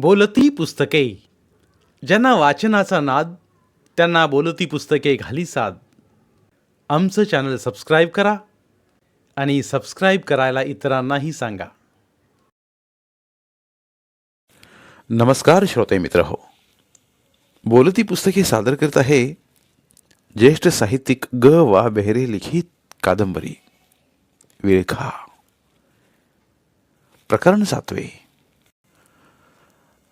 बोलती पुस्तके. ज्यांना वाचनाचा नाद त्यांना बोलती पुस्तके घाली साद. आमचं चॅनल सबस्क्राईब करा आणि सबस्क्राईब करायला इतरांनाही सांगा. नमस्कार श्रोते मित्र हो. बोलती पुस्तके सादर करत आहे ज्येष्ठ साहित्यिक ग वा बेहरे लिखित कादंबरी. विळखा प्रकरण सातवे.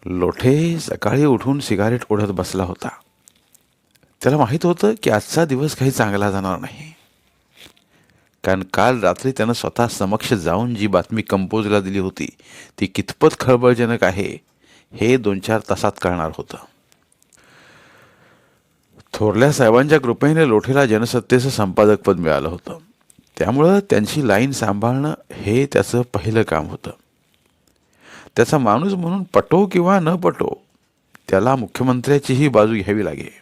लोठे सकाळी उठून सिगारेट ओढत बसला होता. त्याला माहीत होतं की आजचा दिवस काही चांगला जाणार नाही. कारण काल रात्री त्यानं स्वतः समक्ष जाऊन जी बातमी कंपोजला दिली होती ती कितपत खळबळजनक आहे हे दोन चार तासात कळणार होतं. थोरल्या साहेबांच्या कृपेने लोठेला जनसत्तेचं संपादकपद मिळालं होतं. त्यामुळं त्यांची लाईन सांभाळणं हे त्याचं पहिलं काम होतं. त्याचा माणूस म्हणून पटो किंवा न पटो त्याला मुख्यमंत्र्याचीही बाजू घ्यावी लागे.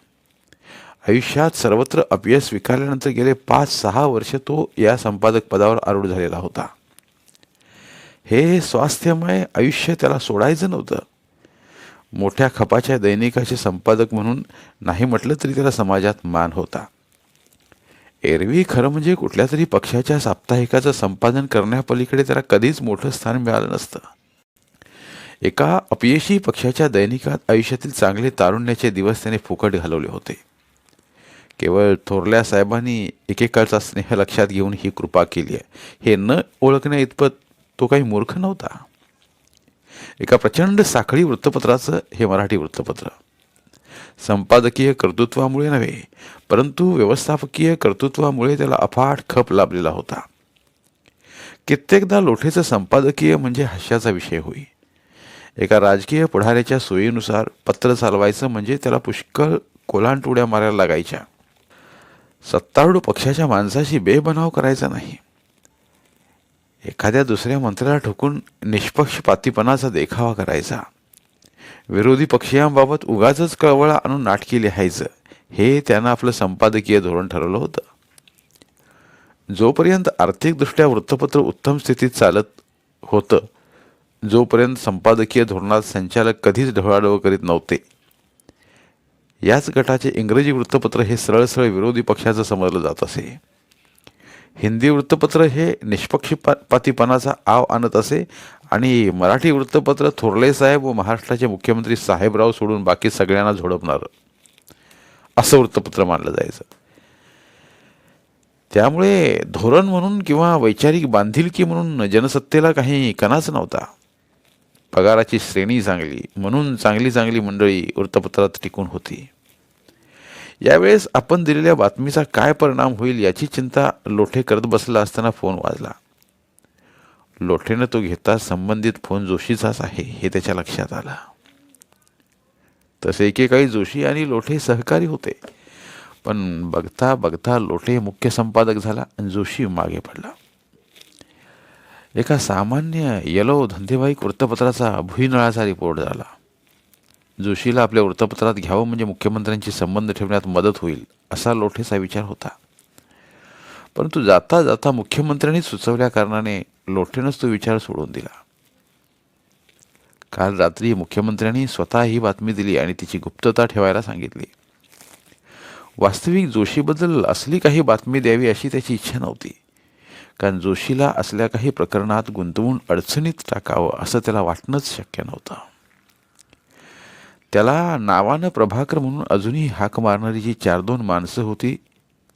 आयुष्यात सर्वत्र अपयश स्वीकारल्यानंतर गेले पाच सहा वर्ष तो या संपादक पदावर आरूढ झालेला होता. हे स्वास्थ्यमय आयुष्य त्याला सोडायचं नव्हतं. मोठ्या खपाच्या दैनिकाचे संपादक म्हणून नाही म्हटलं तरी त्याला समाजात मान होता. एरवी खरं म्हणजे कुठल्या तरी पक्षाच्या साप्ताहिकाचं संपादन करण्यापलीकडे त्याला कधीच मोठं स्थान मिळालं नसतं. एका अपयशी पक्षाच्या दैनिकात आयुष्यातील चांगले तारुण्याचे दिवस त्याने फुकट घालवले होते. केवळ थोरल्या साहेबांनी एकेकाळचा स्नेह लक्षात घेऊन ही कृपा केली आहे. हे न ओळखण्या इतपत तो काही मूर्ख नव्हता. एका प्रचंड साखळी वृत्तपत्राचं हे मराठी वृत्तपत्र. संपादकीय कर्तृत्वामुळे नव्हे परंतु व्यवस्थापकीय कर्तृत्वामुळे त्याला अफाट खप लाभलेला होता. कित्येकदा लोठेचं संपादकीय म्हणजे हास्याचा विषय होई एका राजकीय पुढाऱ्याच्या सोयीनुसार पत्र चालवायचं म्हणजे त्याला पुष्कळ कोलांटुड्या मारायला लागायच्या. सत्तारूढ पक्षाच्या माणसाशी बेबनाव करायचा नाही. एखाद्या दुसऱ्या मंत्र्याला ठोकून निष्पक्षपातीपणाचा देखावा करायचा. विरोधी पक्षीयांबाबत उगाच कळवळा आणून नाटकी लिहायचं. हे त्यानं आपलं संपादकीय धोरण ठरवलं होतं. जोपर्यंत आर्थिकदृष्ट्या वृत्तपत्र उत्तम स्थितीत चालत होतं जोपर्यंत संपादकीय धोरणात संचालक कधीच ढवळाढवळ करीत नव्हते. याच गटाचे इंग्रजी वृत्तपत्र हे सरळ सरळ विरोधी पक्षाचं समजलं जात असे. हिंदी वृत्तपत्र हे निष्पक्षपातीपणाचा आव आणत असे आणि मराठी वृत्तपत्र थोरले साहेब व महाराष्ट्राचे मुख्यमंत्री साहेबराव सोडून बाकी सगळ्यांना झोडपणार. असं वृत्तपत्र मानलं जायचं. त्यामुळे धोरण म्हणून किंवा वैचारिक बांधिलकी म्हणून जनसत्तेला काही कणाच नव्हता. पगाराची श्रेणी चांगली म्हणून चांगली चांगली मंडळी वृत्तपत्रात टिकून होती. यावेळेस आपण दिलेल्या बातमीचा काय परिणाम होईल याची चिंता लोठे करत बसला असताना फोन वाजला. लोठेनं तो घेता संबंधित फोन जोशीचाच आहे हे त्याच्या लक्षात आलं. तसे एकेकाळी जोशी आणि लोठे सहकारी होते. पण बघता बघता लोठे मुख्य संपादक झाला आणि जोशी मागे पडला. एका सामान्य येलो धंदेवाईक वृत्तपत्राचा भुईनळाचा रिपोर्ट झाला. जोशीला आपल्या वृत्तपत्रात घ्यावं म्हणजे मुख्यमंत्र्यांशी संबंध ठेवण्यात मदत होईल असा लोठेचा विचार होता. परंतु जाता जाता मुख्यमंत्र्यांनी सुचवल्या कारणाने लोठेनंच तो विचार सोडून दिला. काल रात्री मुख्यमंत्र्यांनी स्वतः ही बातमी दिली आणि तिची गुप्तता ठेवायला सांगितली. वास्तविक जोशीबद्दल असली काही बातमी द्यावी अशी त्याची इच्छा नव्हती. कारण जोशीला असल्या काही प्रकरणात गुंतवून अडचणीत टाकावं असं त्याला वाटणंच शक्य नव्हतं. त्याला नावानं प्रभाकर म्हणून अजूनही हाक मारणारी जी चार दोन माणसं होती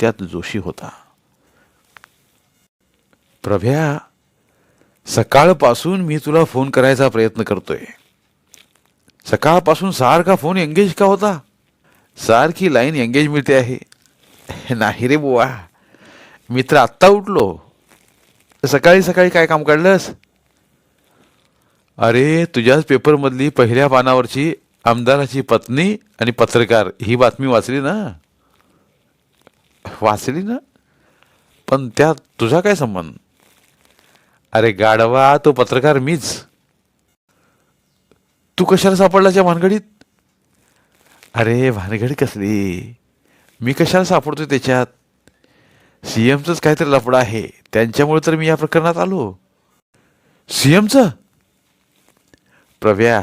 त्यात जोशी होता. प्रभ्या सकाळपासून मी तुला फोन करायचा प्रयत्न करतोय. सकाळपासून सारखा फोन एंगेज का होता? सारखी लाईन एंगेज मिळते आहे. नाही रे बुवा. मी तर आत्ता उठलो. सकाळी सकाळी काय काम काढलंस? अरे तुझ्याच पेपरमधली पहिल्या पानावरची आमदाराची पत्नी आणि पत्रकार ही बातमी वाचली ना? वाचली ना? पण त्यात तुझा काय संबंध? अरे गाढवा तो पत्रकार मीच. तू कशाला सापडला त्या भानगडीत? अरे भानगडी कसली? मी कशाला सापडतोय त्याच्यात? सी एमचंच काहीतरी लफडा आहे. त्यांच्यामुळे तर मी या प्रकरणात आलो. सी एमचं प्रव्या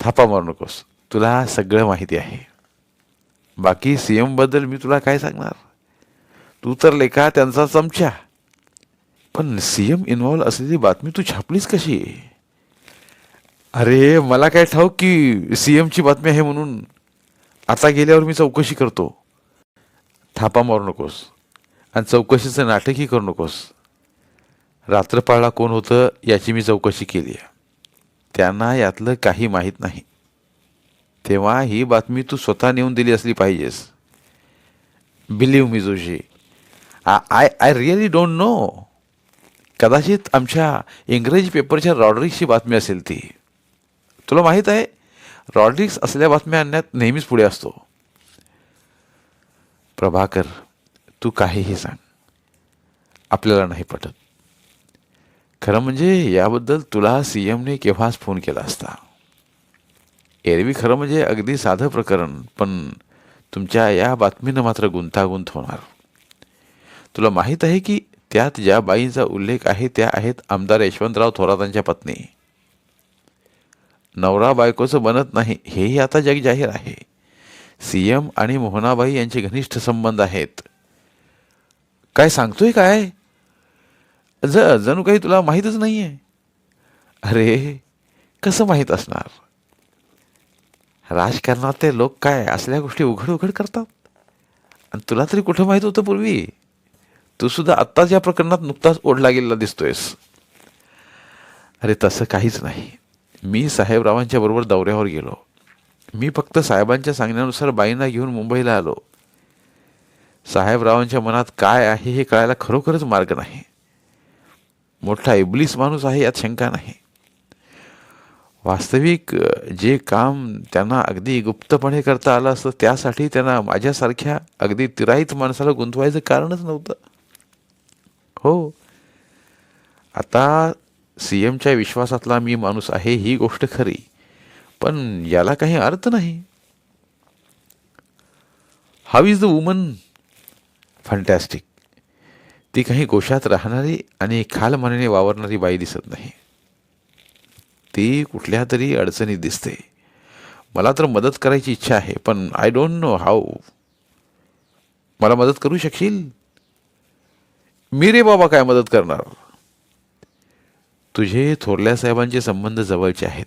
थापा मारू नकोस. तुला सगळं माहिती आहे. बाकी सी एमबद्दल मी तुला काय सांगणार? तू तर लेखा त्यांचा चमचा. पण सी एम इन्व्हॉल्व असलेली बातमी तू छापलीस कशी? अरे मला काय ठाऊक की सी एमची बातमी आहे म्हणून. आता गेल्यावर मी चौकशी करतो. थापा मारू नकोस. आणि चौकशीचं नाटकही करू नकोस. रात्रपाळला कोण होतं याची मी चौकशी केली आहे. त्यांना यातलं काही माहीत नाही. तेव्हा ही बातमी तू स्वतः नेऊन दिली असली पाहिजेस. Believe me Joshi. I I really don't know कदाचित आमच्या इंग्रजी पेपरच्या रॉड्रिक्सची बातमी असेल ती. तुला माहीत आहे? रॉड्रिक्स असल्या बातम्या आणण्यात नेहमीच पुढे असतो. प्रभाकर तू काहीही सांग. आपल्याला नाही पटत. खरं म्हणजे याबद्दल तुला सी एमने केव्हाच फोन केला असता? एरवी खरं म्हणजे अगदी साधं प्रकरण पण तुमच्या या बातमीनं मात्र गुंतागुंत होणार. तुला माहीत आहे की त्यात ज्या बाईंचा उल्लेख आहे त्या आहेत आमदार यशवंतराव थोरातांच्या पत्नी. नवरा बायकोचं बनत नाही हेही आता जग जाहीर आहे. सी एम आणि मोहनाबाई यांचे घनिष्ठ संबंध आहेत. काय सांगतोय काय? ज जणू काही तुला माहीतच नाही आहे अरे कसं माहीत असणार? राजकारणात ते लोक काय असल्या गोष्टी उघड उघड करतात? आणि तुला तरी कुठं माहीत होतं पूर्वी? तू सुद्धा आत्ताच या प्रकरणात नुकताच ओढला गेलेला दिसतोयस. अरे तसं काहीच नाही. मी साहेबरावांच्या बरोबर दौऱ्यावर गेलो. मी फक्त साहेबांच्या सांगण्यानुसार बाईंना घेऊन मुंबईला आलो. साहेबरावांच्या मनात काय आहे हे कळायला खरोखरच मार्ग नाही. मोठा इबलीस माणूस आहे यात शंका नाही. वास्तविक जे काम त्यांना अगदी गुप्तपणे करता आलं असतं त्यासाठी त्यांना माझ्यासारख्या अगदी तिराईत माणसाला गुंतवायचं कारणच नव्हतं. हो. आता सी एमच्या विश्वासातला मी माणूस आहे ही गोष्ट खरी. पण याला काही अर्थ नाही. How is the woman fantastic ती काही गोशात राहणारी आणि खालमानाने वावरणारी बाई दिसत नाही. ती कुठल्या तरी अडचणीत दिसते. मला तर मदत करायची इच्छा आहे पण आय डोंट नो हाऊ मला मदत करू शकशील? मी रे बाबा काय मदत करणार? तुझे थोरल्या साहेबांचे संबंध जवळचे आहेत.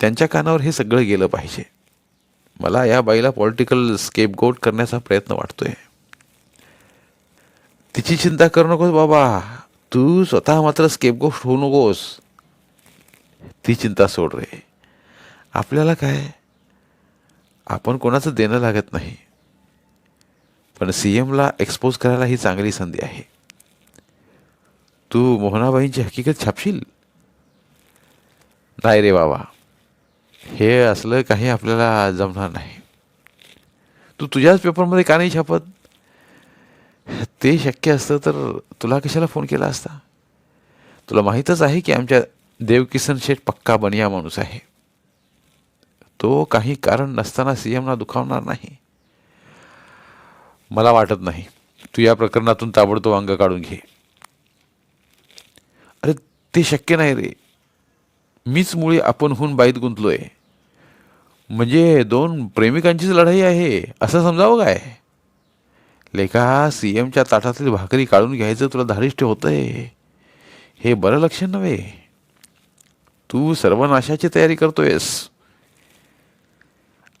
त्यांच्या कानावर हे सगळं गेलं पाहिजे. मला या बाईला पॉलिटिकल स्केप गोट करण्याचा प्रयत्न वाटतोय. तिची चिंता करू नकोस बाबा. तू स्वतः मात्र स्केपगोष्ट होऊ नकोस. ती चिंता सोड रे. आपल्याला काय? आपण कोणाचं देणं लागत नाही. पण सी एमला एक्सपोज करायला ही चांगली संधी आहे. तू मोहनाबाईंची हकीकत छापशील? नाही रे बाबा. हे असलं काही आपल्याला जमणार नाही. तू तुझ्याच पेपरमध्ये का नाही छापत? ते शक्य असतं तर तुला कशाला फोन केला असता? तुला माहीतच आहे की आमच्या देवकिसन शेठ पक्का बनिया माणूस आहे. तो काही कारण नसताना सी एमना दुखावणार नाही. मला वाटत नाही. तू या प्रकरणातून ताबडतोब अंग काढून घे. अरे ते शक्य नाही रे. मीच मुळे आपणहून बाईत गुंतलोय. म्हणजे दोन प्रेमिकांचीच लढाई आहे असं समजावं काय? लेखा सी एमच्या ताटातील भाकरी काढून घ्यायचं तुला धारिष्ट होतंय. हे बरं लक्ष नव्हे. तू सर्वनाशाची तयारी करतोयस.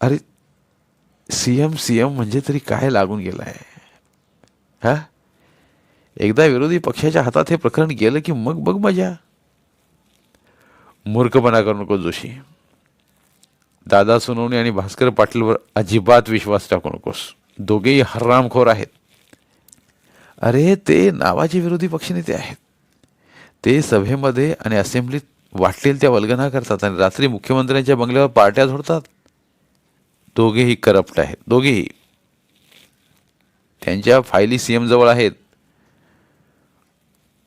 अरे सी एम सी एम म्हणजे तरी काय लागून गेलाय? हा? एकदा विरोधी पक्षाच्या हातात हे प्रकरण गेलं की मग बघ मजा. मूर्खपणा करू नको जोशी. दादा सोनवणे आणि भास्कर पाटीलवर अजिबात विश्वास टाकू नकोस. दोघेही हरामखोर आहेत. अरे ते नावाचे विरोधी पक्षनेते आहेत. ते सभेमध्ये आणि असेंब्लीत वाटेल त्या वल्गना करतात आणि रात्री मुख्यमंत्र्यांच्या बंगल्यावर पार्ट्या झोडतात. दोघेही करप्ट आहेत. दोघेही. त्यांच्या फायली सी एम जवळ आहेत.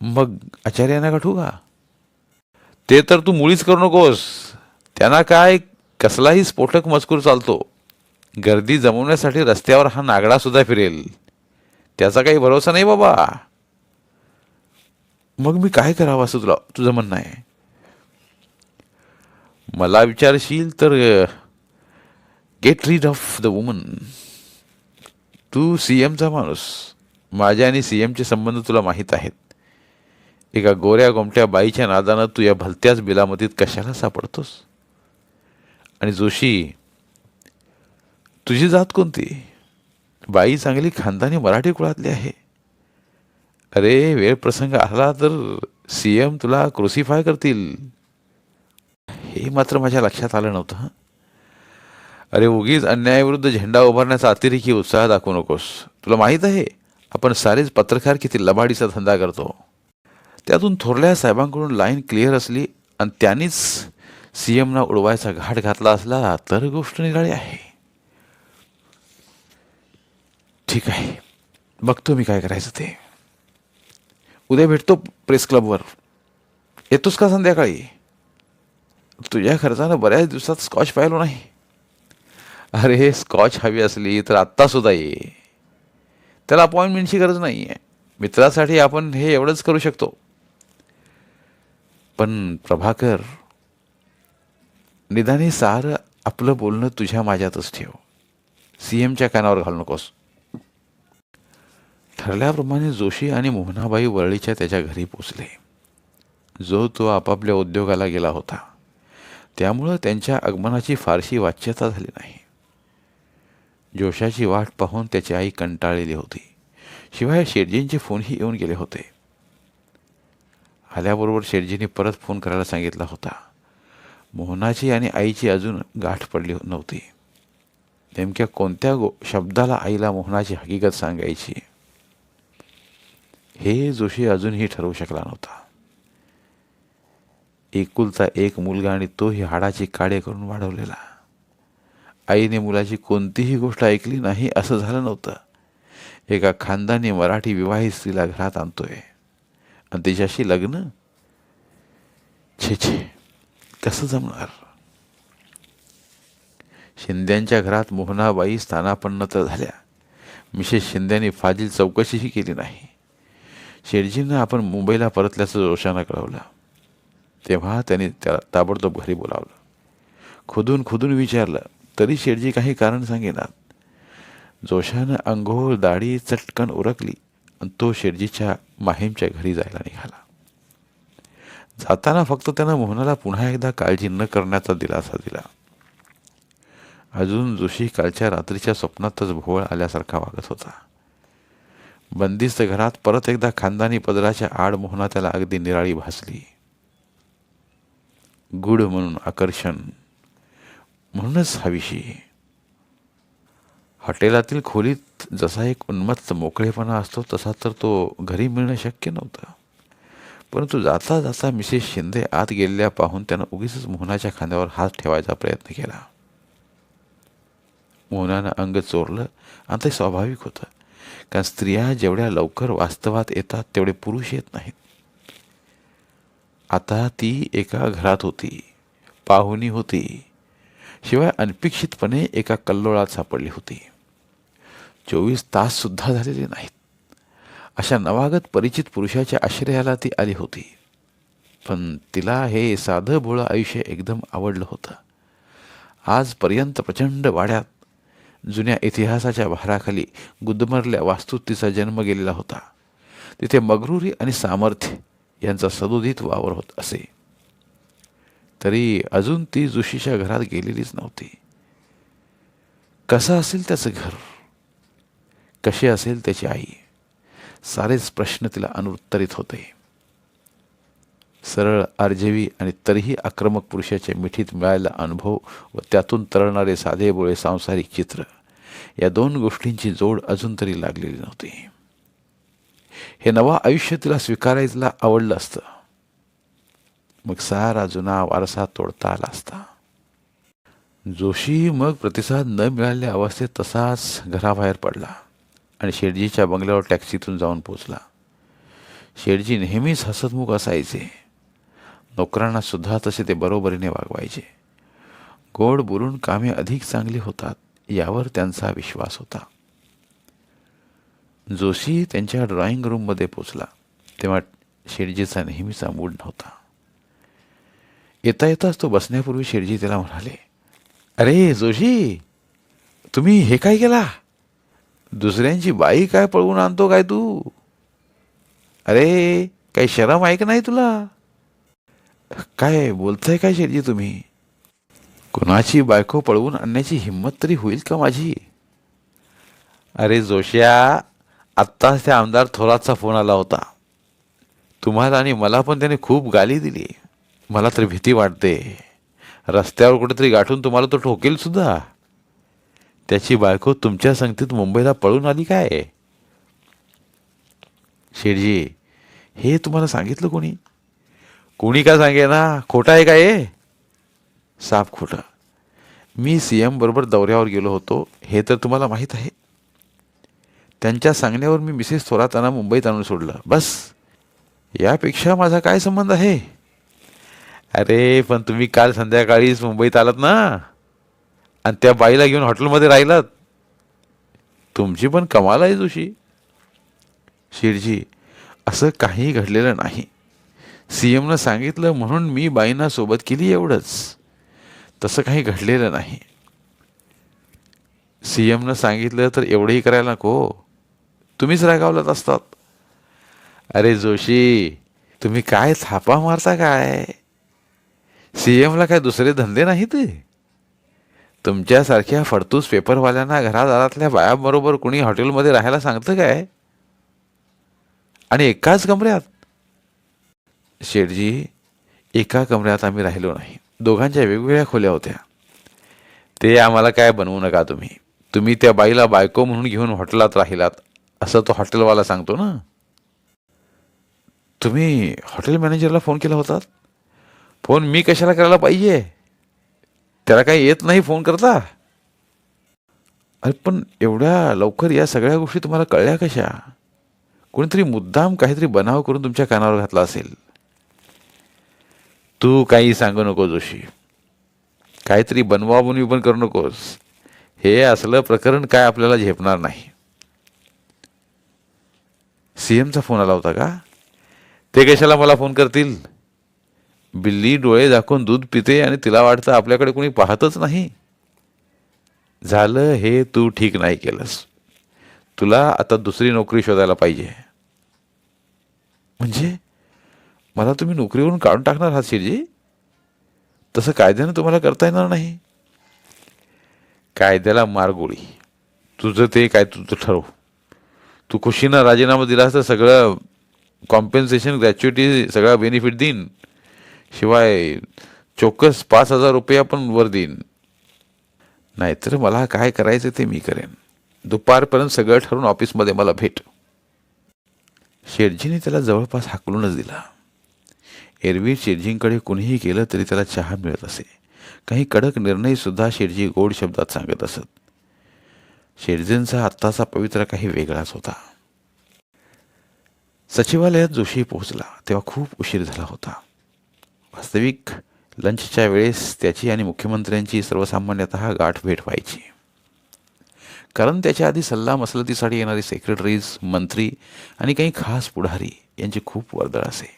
मग आचार्यांना गाठू का? ते तर तू मुळीच करू नकोस. त्यांना काय कसलाही स्फोटक मजकूर चालतो. गर्दी जमवण्यासाठी रस्त्यावर हा नागडा सुद्धा फिरेल. त्याचा काही भरोसा नाही बाबा. मग मी काय करावं असं तुला तुझं म्हणणं आहे? मला विचारशील तर get rid of the woman Tu C एमचा माणूस. माझ्या आणि सी एमचे संबंध तुला माहीत आहेत. एका गोऱ्या गोमट्या बाईच्या नादानं तू या भलत्याच बिलामतीत कशाला सापडतोस? आणि जोशी तुझी जात कोणती? बाई चांगली खानदानी मराठी कुळातली आहे. अरे वेळ प्रसंग आला तर सी एम तुला क्रुसिफाय करतील. हे मात्र माझ्या लक्षात आलं नव्हतं अरे उगीच अन्यायाविरुद्ध झेंडा उभारण्याचा अतिरेकी उत्साह दाखवू नकोस. तुला माहीत आहे आपण सारेच पत्रकार किती लबाडीचा धंदा करतो. त्यातून थोरल्या साहेबांकडून लाईन क्लिअर असली आणि त्यांनीच सी एमना उडवायचा घाट घातला असला तर गोष्ट निराळी आहे. ठीक आहे. बघतो मी काय करायचं ते. उद्या भेटतो प्रेस क्लबवर. येतोस का संध्याकाळी? तुझ्या खर्चानं बऱ्याच दिवसात स्कॉच पाहिलो नाही. अरे स्कॉच हवी असली तर आत्तासुद्धा ये. त्याला अपॉइंटमेंटची गरज नाही आहे मित्रासाठी आपण हे एवढंच करू शकतो. पण प्रभाकर निदाने सारं आपलं बोलणं तुझ्या माझ्यातच ठेव. सी एमच्या कानावर घालू नकोस. ठरल्याप्रमाणे जोशी आणि मोहनाबाई वरळीच्या त्याच्या घरी पोचले. जो तो आपापल्या उद्योगाला गेला होता. त्यामुळं त्यांच्या आगमनाची फारशी वाच्यता झाली नाही. जोशाची वाट पाहून त्याची आई कंटाळलेली होती. शिवाय शेटजींचे फोनही येऊन गेले होते. आल्याबरोबर शेटजींनी परत फोन करायला सांगितला होता. मोहनाची आणि आईची अजून गाठ पडली नव्हती. नेमक्या कोणत्या गो शब्दाला आईला मोहनाची हकीकत सांगायची? हे जोशी अजूनही ठरवू शकला नव्हता. एकुलता एक मुलगा आणि तोही हाडाची काडे करून वाढवलेला. आईने मुलाची कोणतीही गोष्ट ऐकली नाही असं झालं नव्हतं. एका खानदानी मराठी विवाहित स्त्रीला घरात आणतोय. आणि तिच्याशी लग्न? छे छे. कसं जमणार? शिंद्यांच्या घरात मोहनाबाई स्थानापन्न तर झाल्या. मिसेस शिंद्यांनी फाजील चौकशीही केली नाही. शेठजींना आपण मुंबईला परतल्याचं जोशानं कळवलं. तेव्हा त्यांनी त्याला ताबडतोब घरी बोलावलं. खुदून खुदून विचारलं तरी शेठजी काही कारण सांगेनात? जोशानं अंघोळ दाढी चटकन उरकली आणि तो शेठजीच्या माहीमच्या घरी जायला निघाला. जाताना फक्त त्यानं मोहनाला पुन्हा एकदा काळजी न करण्याचा दिलासा दिला. अजून जोशी कालच्या रात्रीच्या स्वप्नातच भोवळ आल्यासारखा वागत होता. बंदिस्त घरात परत एकदा खानदानी पदराच्या आड मोहना त्याला अगदी निराळी भासली. गुढ म्हणून आकर्षण. म्हणूनच हवीशी. हॉटेलातील खोलीत जसा एक उन्मत्त मोकळेपणा असतो तसा तर तो घरी मिळणं शक्य नव्हतं. परंतु जाता जाता मिसेस शिंदे आत गेलेल्या पाहून त्यानं उगीच मोहनाच्या खांद्यावर हात ठेवायचा प्रयत्न केला. मोहनानं अंग चोरलं आणि ते स्वाभाविक होतं कारण स्त्रिया जेवढ्या लवकर वास्तवात येतात तेवढे पुरुष येत नाहीत. आता ती एका घरात होती पाहुणी होती शिवाय अनपेक्षितपणे एका कल्लोळात सापडली होती. चोवीस तास सुद्धा झालेले नाहीत. अशा नवागत परिचित पुरुषाच्या आश्रयाला ती आली होती. पण तिला हे साधं भोळं आयुष्य एकदम आवडलं होतं. आजपर्यंत प्रचंड वाड्यात जुन्या इतिहासाच्या भाराखाली गुदमरल्या वास्तूत तिचा जन्म गेलेला होता. तिथे मगरुरी आणि सामर्थ्य यांचा सदोदित वावर होत असे. तरी अजून ती जोशीच्या घरात गेलेलीच नव्हती. कसं असेल त्याचं घर? कशी असेल त्याची आई? सारेच प्रश्न तिला अनुत्तरित होते. सरळ आर्जवी आणि तरीही आक्रमक पुरुषाच्या मिठीत मिळालेला अनुभव व त्यातून तरळणारे साधे बोळे सांसारिक चित्र या दोन गोष्टींची जोड अजून तरी लागलेली नव्हती. हे नवा आयुष्य तिला स्वीकारायला आवडलं असतं. मग सारा जुना वारसा तोडता आला असता. जोशी मग प्रतिसाद न मिळाल्या अवस्थेत तसाच घराबाहेर पडला. आणि शेठजीच्या बंगल्यावर टॅक्सीतून जाऊन पोचला. शेठजी नेहमीच हसतमुख असायचे. नोकरांना सुद्धा तसे ते बरोबरीने वागवायचे. गोड बोलून कामे अधिक चांगली होतात यावर त्यांचा विश्वास होता. जोशी त्यांच्या ड्रॉइंग रूममध्ये पोचला तेव्हा शेठजीचा नेहमीचा मूड नव्हता. येता येताच तो बसण्यापूर्वी शेठजी त्याला म्हणाले अरे जोशी तुम्ही हे काय केला? दुसऱ्यांची बाई काय पळवून आणतो काय तू? अरे काही शरम आहे का नाही तुला? काय बोलताय काय शेटजी तुम्ही? कुणाची बायको पळवून आणण्याची हिंमत तरी होईल का माझी? अरे जोश्या आत्ताच त्या आमदार थोरातचा फोन आला होता. तुम्हाला आणि मला पण त्याने खूप गाली दिली. मला तर भीती वाटते. रस्त्यावर कुठेतरी गाठून तुम्हाला तो ठोकेल सुद्धा. त्याची बायको तुमच्या संगतीत मुंबईला पळून आली काय? शेठजी हे तुम्हाला सांगितलं कोणी? कोणी का सांगे ना? खोटं आहे का हे? साफ खोटं. मी सी एम बरोबर दौऱ्यावर गेलो होतो हे तर तुम्हाला माहीत आहे. त्यांच्या सांगण्यावर मी मिसेस थोरातांना मुंबईत आणून सोडलं. बस. यापेक्षा माझा काय संबंध आहे? अरे पण तुम्ही काल संध्याकाळीच मुंबईत आलात ना? आणि त्या बाईला घेऊन हॉटेलमध्ये राहिलात तुमची पण कमाल आहे जोशी. शिरजी असं काही घडलेलं नाही. सी एमनं सांगितलं म्हणून मी बाईंना सोबत केली एवढंच. तसं काही घडलेलं नाही. सी एमनं सांगितलं तर एवढंही करायला नको. तुम्हीच रागावलात असतात. अरे जोशी तुम्ही काय थापा मारता काय? सी एमला काय दुसरे धंदे नाहीत? तुमच्यासारख्या फडतूस पेपरवाल्यांना घरादारातल्या बायाबरोबर कुणी हॉटेलमध्ये राहायला सांगतं काय? आणि एकाच कमऱ्यात? शेठजी एका कमऱ्यात आम्ही राहिलो नाही. दोघांच्या वेगवेगळ्या खोल्या होत्या. ते आम्हाला काय बनवू नका तुम्ही. तुम्ही त्या बाईला बायको म्हणून घेऊन हॉटेलात राहिलात असं तो हॉटेलवाला सांगतो ना? तुम्ही हॉटेल मॅनेजरला फोन केला होता फोन मी कशाला करायला पाहिजे? त्याला काही येत नाही फोन करता? अरे पण एवढ्या लवकर या सगळ्या गोष्टी तुम्हाला कळल्या कशा? कोणीतरी मुद्दाम काहीतरी बनाव करून तुमच्या कानावर घातला असेल. तू काही सांगू नको जोशी. काहीतरी बनवा बनवी पण करू नकोस. हे असलं प्रकरण काय आपल्याला झेपणार नाही. सी एमचा फोन आला होता का? ते कशाला मला फोन करतील? बिल्ली डोळे दाखवून दूध पिते आणि तिला वाटतं आपल्याकडे कोणी पाहतच नाही. झालं हे तू ठीक नाही केलंस. तुला आता दुसरी नोकरी शोधायला पाहिजे. म्हणजे? मला तुम्ही नोकरीवरून काढून टाकणार आहात शिरजी? तसं कायद्यानं तुम्हाला करता येणार नाही. कायद्याला मारगोळी तुझं ते काय तुझं ठरव. तू खुशीनं राजीनामा दिलास तर सगळं कॉम्पेन्सेशन ग्रॅच्युटी सगळा बेनिफिट देईन. शिवाय चोक्कस पाच हजार रुपये पण वर देईन. नाहीतर मला काय करायचं ते मी करेन. दुपारपर्यंत सगळं ठरून ऑफिसमध्ये मला भेट. शेठजीने त्याला जवळपास हाकलूनच दिला. एरवी शेठजींकडे कुणीही गेलं तरी त्याला चहा मिळत असे. काही कडक निर्णयसुद्धा शेठजी गोड शब्दात सांगत असत. शेठजींचा आत्ताचा पवित्रा काही वेगळाच होता. सचिवालयात जोशी पोहोचला तेव्हा खूप उशीर झाला होता. वास्तविक लंचच्या वेळेस त्याची आणि मुख्यमंत्र्यांची सर्वसामान्यत गाठ भेट व्हायची. कारण त्याच्या आधी सल्ला मसलतीसाठी येणारे सेक्रेटरीज मंत्री आणि काही खास पुढारी यांची खूप वर्दळ असे.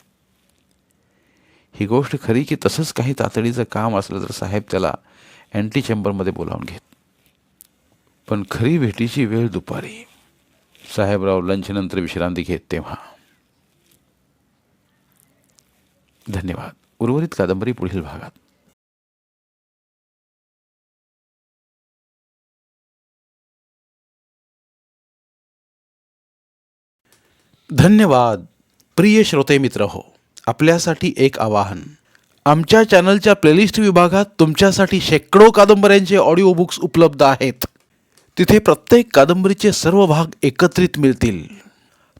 ही गोष्ट खरी की तसंच काही तातडीचं काम असलं तर साहेब त्याला अँटी चेंबरमध्ये बोलावून घेत. पण खरी भेटीची वेळ दुपारी. साहेबराव लंचनंतर विश्रांती घेत तेव्हा. धन्यवाद. उर्वरित कादंबरी पुढील भागात. धन्यवाद. प्रिय श्रोते मित्र हो आपल्यासाठी एक आवाहन. आमच्या चॅनलच्या प्लेलिस्ट विभागात तुमच्यासाठी शेकडो कादंबऱ्यांचे ऑडिओ बुक्स उपलब्ध आहेत. तिथे प्रत्येक कादंबरीचे सर्व भाग एकत्रित मिळतील.